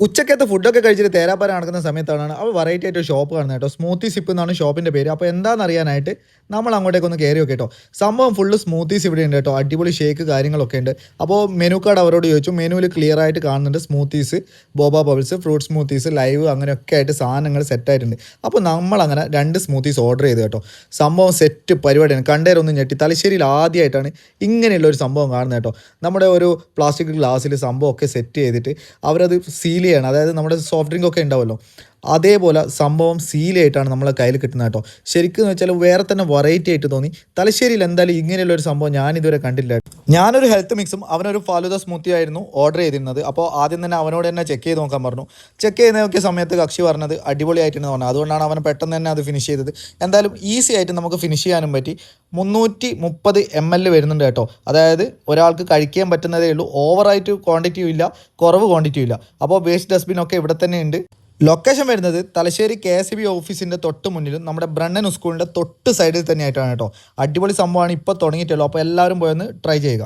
ഉച്ചക്കത്തെ ഫുഡൊക്കെ കഴിച്ചിട്ട് തേരാപ്പാര നടക്കുന്ന സമയത്താണ് അവൾ വെറൈറ്റി ആയിട്ട് ഷോപ്പ് കാണുന്നത് കേട്ടോ. സ്മൂത്തി സിപ്പ് എന്നാണ് ഷോപ്പിന്റെ പേര്. അപ്പോൾ എന്താണെന്ന് അറിയാനായിട്ട് നമ്മൾ അങ്ങോട്ടേക്ക് ഒന്ന് കയറി കേട്ടോ. സംഭവം ഫുള്ള് സ്മൂത്തീസ് ഇവിടെ ഉണ്ട് കേട്ടോ. അടിപൊളി ഷേക്ക് കാര്യങ്ങളൊക്കെ ഉണ്ട്. അപ്പോൾ മെനു കാർഡ് അവരോട് ചോദിച്ചു. മെനുവിൽ ക്ലിയർ ആയിട്ട് കാണുന്നുണ്ട് smoothies boba bubbles fruit smoothies live അങ്ങനെയൊക്കെ ആയിട്ട് സാധനങ്ങൾ സെറ്റ് ആയിട്ടുണ്ട്. അപ്പോൾ നമ്മൾ അങ്ങനെ രണ്ട് സ്മൂത്തീസ് ഓർഡർ ചെയ്തു കേട്ടോ. സംഭവം സെറ്റ് പരിപാടിയാണ്. കണ്ടേരൊന്നും ഞെട്ടി. തലശ്ശേരിയിൽ ആദ്യമായിട്ടാണ് ഇങ്ങനെയുള്ള ഒരു സംഭവം കാണുന്നത് കേട്ടോ. നമ്മുടെ ഒരു പ്ലാസ്റ്റിക് ഗ്ലാസ്സിൽ സംഭവമൊക്കെ സെറ്റ് ചെയ്തിട്ട് അവരത് സീൽ ചെയ്യണം അതായത് നമ്മുടെ സോഫ്റ്റ് ഡ്രിങ്ക് ഒക്കെ ഉണ്ടാവുമല്ലോ. അതേപോലെ സംഭവം സീലായിട്ടാണ് നമ്മളെ കയ്യിൽ കിട്ടുന്നത് കേട്ടോ. ശരിക്കും എന്ന് വെച്ചാൽ വേറെ തന്നെ വെറൈറ്റി ആയിട്ട് തോന്നി. തലശ്ശേരിയിൽ എന്തായാലും ഇങ്ങനെയുള്ള ഒരു സംഭവം ഞാൻ ഇതുവരെ കണ്ടില്ല. ഞാനൊരു ഹെൽത്ത് മിക്സും അവനൊരു ഫാലുദ സ്മൂത്തി ആയിരുന്നു ഓർഡർ ചെയ്തിരുന്നത്. അപ്പോൾ ആദ്യം തന്നെ അവനോട് തന്നെ ചെക്ക് ചെയ്ത് നോക്കാൻ പറഞ്ഞു. ചെക്ക് ചെയ്ത് നോക്കിയ സമയത്ത് കക്ഷി പറഞ്ഞത് അടിപൊളിയായിട്ടെന്ന് പറഞ്ഞു. അതുകൊണ്ടാണ് അവൻ പെട്ടെന്ന് തന്നെ അത് ഫിനിഷ് ചെയ്തത്. എന്തായാലും ഈസി ആയിട്ട് നമുക്ക് ഫിനിഷ് ചെയ്യാനും പറ്റി. മുന്നൂറ്റി മുപ്പത് എം എൽ വരുന്നുണ്ട് കേട്ടോ. അതായത് ഒരാൾക്ക് കഴിക്കാൻ പറ്റുന്നതേ ഉള്ളൂ. ഓവറായിട്ട് ക്വാണ്ടിറ്റിയും ഇല്ല. കുറവ് ക്വാണ്ടിറ്റിയും ഇല്ല. അപ്പോൾ വേസ്റ്റ് ഡസ്റ്റ്ബിൻ ഒക്കെ ഇവിടെ തന്നെ ഉണ്ട്. ലൊക്കേഷൻ വരുന്നത് തലശ്ശേരി കെ എസ് ബി ഓഫീസിന്റെ തൊട്ട് മുന്നിലും നമ്മുടെ ബ്രണ്ണൻ സ്കൂളിന്റെ തൊട്ട് സൈഡിൽ തന്നെയായിട്ടാണ് കേട്ടോ. അടിപൊളി സംഭവമാണ് ഇപ്പോൾ തുടങ്ങിയിട്ടുള്ളൂ അപ്പോൾ എല്ലാവരും പോയൊന്ന് ട്രൈ ചെയ്യുക.